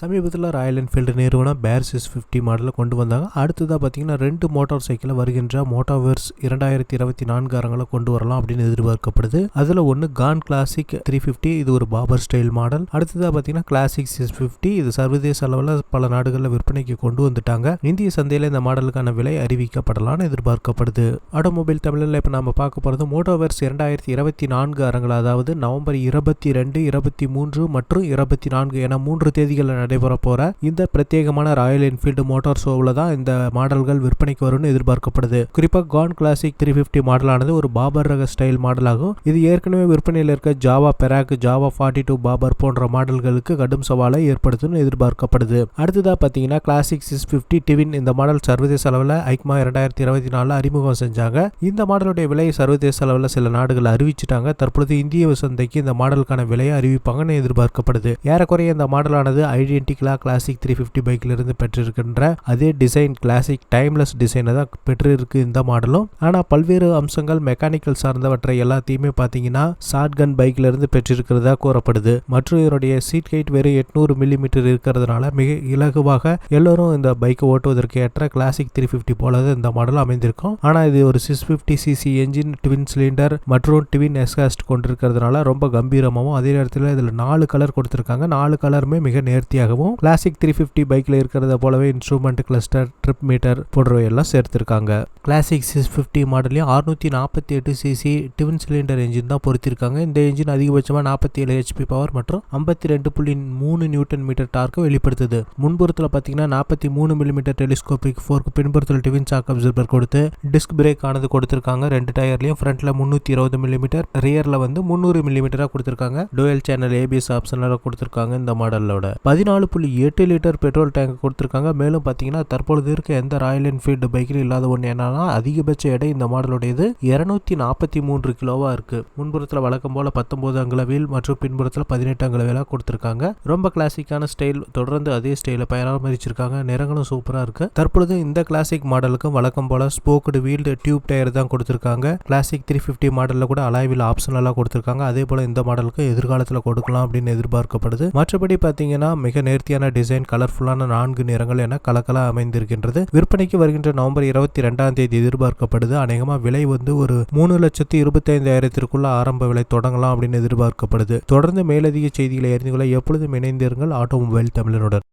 சமீபத்தில் Royal Enfield நிறுவனம் பேர் சிஸ் ஃபிஃப்டி மாடலில் கொண்டு வந்தாங்க. அடுத்ததாக பார்த்தீங்கன்னா ரெண்டு மோட்டார் சைக்கிளை வருகின்ற மோட்டாவர்ஸ் இரண்டாயிரத்தி இருபத்தி நான்கு அரங்கில் கொண்டு வரலாம் அப்படின்னு எதிர்பார்க்கப்படுது. அதில் ஒன்று கான் கிளாசிக் த்ரீ ஃபிஃப்டி இது ஒரு பாபர் ஸ்டைல் மாடல் அடுத்ததாக பார்த்தீங்கன்னா கிளாசிக் சிக்ஸ் ஃபிஃப்டி இது சர்வதேச அளவில் பல நாடுகளில் விற்பனைக்கு கொண்டு வந்துட்டாங்க. இந்திய சந்தையில் இந்த மாடலுக்கான விலை அறிவிக்கப்படலாம்னு எதிர்பார்க்கப்படுது. ஆட்டோமொபைல் தமிழில் இப்போ நம்ம பார்க்க போகிறது மோட்டோவர்ஸ் இரண்டாயிரத்தி இருபத்தி நான்கு அரங்கில் அதாவது நவம்பர் இருபத்தி ரெண்டு இருபத்தி மூன்று மற்றும் இருபத்தி நான்கு என மூன்று தேதிகளில் நடைபெற போற இந்த பிரத்யேகமான ராயல் என்ஃபீல்டு மோட்டார் ஷோவில் தான் இந்த மாடல்கள் விற்பனைக்கு வரும்னு எதிர்பார்க்கப்படுது. குறிப்பாக கான் கிளாசிக் த்ரீ ஃபிஃப்டி மாடலானது ஒரு பாபர் ரக ஸ்டைல் மாடலாகும். இது ஏற்கனவே விற்பனையில் இருக்க Jawa Perak Jawa forty two bobber போன்ற மாடல்களுக்கு கடும் சவாலை ஏற்படுத்தும் எதிர்பார்க்கப்படுது. அடுத்ததாக பார்த்தீங்கன்னா கிளாசிக் சிக்ஸ் ஃபிஃப்டி டிவின் இந்த மாடல் சர்வதேச அளவில் ஐக்மா இரண்டாயிரத்தி இருபத்தி நாலில் அறிமுகம் செஞ்சாங்க. இந்த மாடலுடைய விலையை சர்வதேச அளவில் சில நாடுகள் அறிவிச்சிட்டாங்க. தற்பொழுது இந்திய சந்தைக்கு இந்த மாடலுக்கான விலையை அறிவிப்பாங்கன்னு எதிர்பார்க்கப்படுது. ஏறக்குறைய இந்த மாடலானது ஐடென்டிக்கலாக கிளாசிக் த்ரீ ஃபிஃப்டி பைக்கிலிருந்து பெற்றிருக்கின்ற அதே டிசைன் கிளாசிக் டைம்லெஸ் டிசைனை தான் பெற்றிருக்கு இந்த மாடலும். ஆனால் பல்வேறு அம்சங்கள் மெக்கானிக்கல் சார்ந்தவற்றை எல்லாத்தையுமே பார்த்தீங்கன்னா ஷார்ட் கன் பைக்கிலிருந்து பெற்றிருக்கிறதா கூறப்படுது. மற்றும் இதனுடைய சீட் ஹைட் வெறும் எட்நூறு மில்லிமீட்டர் இருக்கிறதுனால மிக இலகுவாக எல்லோரும் இந்த பைக்கை ஓட்டுவதற்கு ஏற்ற கிளாசிக் த்ரீ ஃபிஃப்டி போல இந்த மாடல் அமைந்திருக்கும். ஆனால் இது ஒரு six fifty CC engine twin cylinder மற்றும் ட்வின் எஸ்காஸ்ட் கொண்டிருக்கிறதுனால ரொம்ப கம்பீரமாகவும் அதே நேரத்தில் இதில் நாலு கலர் கொடுத்துருக்காங்க. நாலு கலருமே மிக நேர்த்தியாக நேர்த்தியாகவும் கிளாசிக் த்ரீ ஃபிஃப்டி பைக்கில் இருக்கிறத போலவே இன்ஸ்ட்ருமெண்ட் கிளஸ்டர் ட்ரிப் மீட்டர் போன்றவை எல்லாம் சேர்த்திருக்காங்க. கிளாசிக் சிக்ஸ் ஃபிஃப்டி மாடலையும் அறுநூத்தி நாற்பத்தி எட்டு சிசி டிவின் சிலிண்டர் என்ஜின் தான் பொருத்திருக்காங்க. இந்த என்ஜின் அதிகபட்சமாக நாற்பத்தி ஏழு ஹெச்பி பவர் மற்றும் ஐம்பத்தி ரெண்டு புள்ளி மூணு நியூட்டன் மீட்டர் டார்க்கை வெளிப்படுத்துது. முன்புறத்தில் பார்த்தீங்கன்னா நாற்பத்தி மூணு மில்லிமீட்டர் டெலிஸ்கோபிக் ஃபோர்க்கு பின்புறத்தில் டிவின் சாக் அப்சர்வர் கொடுத்து டிஸ்க் பிரேக் ஆனது கொடுத்துருக்காங்க. ரெண்டு டயர்லையும் ஃப்ரண்ட்டில் முந்நூற்றி இருபது மில்லிமீட்டர் ரியரில் வந்து முந்நூறு மில்லிமீட்டராக கொடுத்துருக்காங்க. டோயல் சேனல் ஏபிஎஸ் ஆப்ஷனில் கொடுத்துருக்காங்க இந்த மாடலோட நாலு புள்ளி எட்டு லிட்டர் பெட்ரோல் டேங்க் கொடுத்துருக்காங்க. மேலும் பார்த்தீங்கன்னா தற்பொழுது இருக்க எந்த ராயல் என்ஃபீல்டு பைக்கில் இல்லாத ஒன்று என்னன்னா அதிகபட்ச எடை இந்த மாடலுடையது. இருநூத்தி நாற்பத்தி மூன்று கிலோவா இருக்கு. முன்புறத்தில் வழக்கம் போல பத்தொன்பது அங்குல வீல் மற்றும் பின்புறத்தில் பதினெட்டு அங்குல வீலாக கொடுத்துருக்காங்க. ரொம்ப கிளாசிக்கான ஸ்டைல் தொடர்ந்து அதே ஸ்டைலில் பராமரிச்சிருக்காங்க. நிறங்களும் சூப்பராக இருக்கு. தற்பொழுது இந்த கிளாசிக் மாடலுக்கும் வழக்கம் போல ஸ்போக்கடு வீல்டு டியூப் டயர் தான் கொடுத்துருக்காங்க. கிளாசிக் த்ரீ ஃபிஃப்டி மாடலில் கூட அலாய்வில் ஆப்ஷனலாக கொடுத்துருக்காங்க. அதே போல இந்த மாடலுக்கு எதிர்காலத்தில் கொடுக்கலாம் அப்படின்னு எதிர்பார்க்கப்படுது. மற்றபடி பார்த்தீங்கன்னா மிக நேர்த்தியான டிசைன் கலர்ஃபுல்லான நான்கு நிறங்கள் என கலக்கலா அமைந்திருக்கின்றது. விற்பனைக்கு வருகின்ற நவம்பர் இருபத்தி ரெண்டாம் தேதி எதிர்பார்க்கப்படுது. அநேகமாக விலை வந்து ஒரு மூணு லட்சத்தி இருபத்தைந்தாயிரத்திற்குள்ள ஆரம்ப விலை தொடங்கலாம் அப்படின்னு எதிர்பார்க்கப்படுது. தொடர்ந்து மேலதிக செய்திகளை அறிந்து கொள்ள எப்பொழுதும் இணைந்திருங்கள். ஆட்டோமொபைல் தமிழனுடன்.